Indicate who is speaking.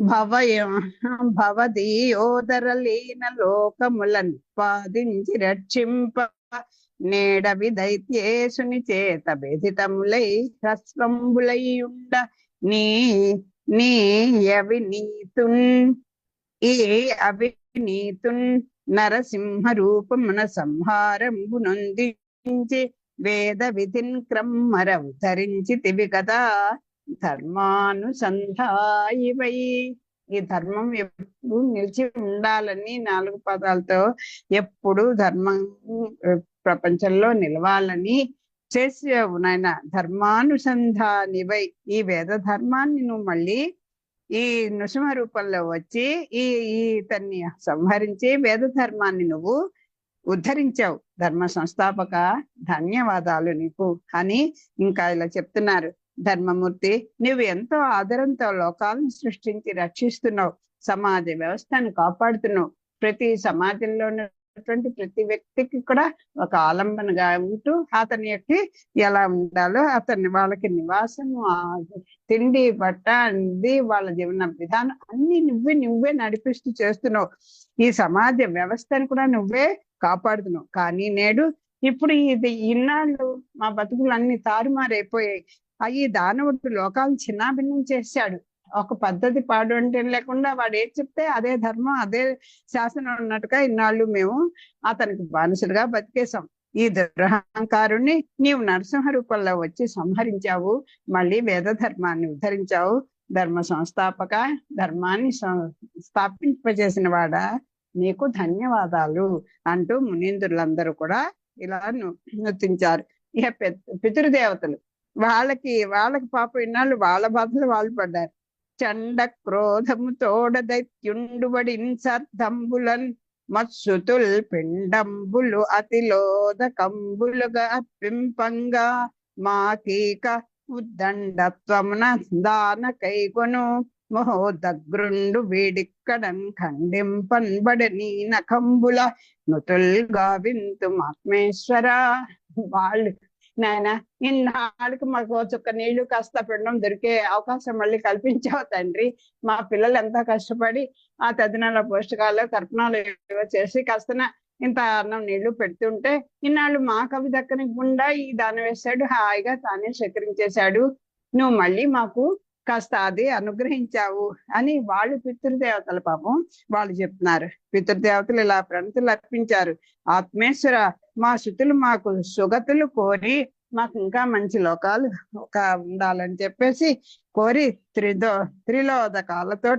Speaker 1: భవయ భవదీయోదరలీన లోకములను పాదించి రక్షింప నేడవి దైత్యేశుని చేత బెదితములై హ్రస్వంబులై ఉండ నీ నీ అవినీతున్ ఈ అవినీతున్ నరసింహ రూపమున సంహారంబునొందించి వేద విధిన్ క్రమ్మరవతరించి తివి కదా ధర్మానుసంధాయివై ఈ ధర్మం ఎప్పుడు నిలిచి ఉండాలని నాలుగు పదాలతో ఎప్పుడు ధర్మం ప్రపంచంలో నిలవాలని చేసావు నాయన. ధర్మానుసంధానివై ఈ వేద ధర్మాన్ని నువ్వు మళ్ళీ ఈ నృసింహ రూపంలో వచ్చి ఈ ఇతన్ని సంహరించి వేద ధర్మాన్ని నువ్వు ఉద్ధరించావు. ధర్మ సంస్థాపక ధన్యవాదాలు నీకు. అని ఇంకా ఇలా చెప్తున్నారు. ధర్మమూర్తి నువ్వు ఎంతో ఆదరంతో లోకాలను సృష్టించి రక్షిస్తున్నావు సమాజ వ్యవస్థను కాపాడుతున్నావు. ప్రతి సమాజంలో ఉన్నటువంటి ప్రతి వ్యక్తికి కూడా ఒక ఆలంబనగా ఉంటూ అతని యొక్క ఎలా ఉండాలో అతని వాళ్ళకి నివాసము తిండి బట్ట అంది వాళ్ళ జీవన విధానం అన్ని నువ్వే నువ్వే నడిపిస్తూ చేస్తున్నావు. ఈ సమాజ వ్యవస్థను కూడా నువ్వే కాపాడుతున్నావు. కానీ నేడు ఇప్పుడు ఇది ఇన్నాళ్ళు మా బతుకులు అన్ని తారుమారైపోయాయి. ఈ దానవుడు లోకాలను చిన్నాభిన్నం చేశాడు. ఒక పద్ధతి పాడు అంటే లేకుండా వాడు ఏది చెప్తే అదే ధర్మం అదే శాసనం ఉన్నట్టుగా ఇన్నాళ్ళు మేము అతనికి బానిసలుగా బతికేశాం. ఈ దురహంకారుణ్ణి నీవు నరసింహ రూపంలో వచ్చి సంహరించావు మళ్ళీ వేద ధర్మాన్ని ఉద్ధరించావు ధర్మ సంస్థాపక ధర్మాన్ని స్థాపింపజేసిన వాడా? నీకు ధన్యవాదాలు అంటూ మునీంద్రులందరూ కూడా ఇలా నృతించారు ఇక పితృదేవతలు వాళ్ళకి వాళ్ళకి పాప ఇన్నాళ్ళు వాళ్ళ బాధలు వాళ్ళు పడ్డారు. చండ క్రోధము తోడ దైత్యుండుబడిన్ సర్దంబులన్ మత్సుతుల్ పిండంబులు అతిలోద కంబులుగా పింపంగా మాకీక ఉద్దండత్వమున దాన కైకొను మహోదగ్రుండు వేడిక్కడన్ ఖండింపన్బడ నీ నకంబుల నుతుల్గా వింతు ఆత్మేశ్వర వాళ్ళు నాయన ఇన్నాళ్ళకి మాకు చుక్క నీళ్ళు కాస్త పిండం దొరికే అవకాశం మళ్ళీ కల్పించావు తండ్రి. మా పిల్లలు ఎంతో కష్టపడి ఆ తదినాల పోషకాలు కర్పణాలు చేసి కాస్తన ఇంత అన్నం నీళ్ళు పెడుతుంటే ఇన్నాళ్ళు మా కవి దక్కనికుండా ఈ దానం వేశాడు హాయిగా తానే స్వీకరించేశాడు నువ్వు మళ్ళీ మాకు కాస్త అది అనుగ్రహించావు అని వాళ్ళు పితృదేవతల పాపం వాళ్ళు చెప్తున్నారు. పితృదేవతలు ఇలా ప్రణతులు అర్పించారు. ఆత్మేశ్వర మా శుతులు మాకు సుగతులు కోరి మాకు ఇంకా మంచి లోకాలు ఒక ఉండాలని చెప్పేసి కోరి త్రిదో త్రిలోదకాలతో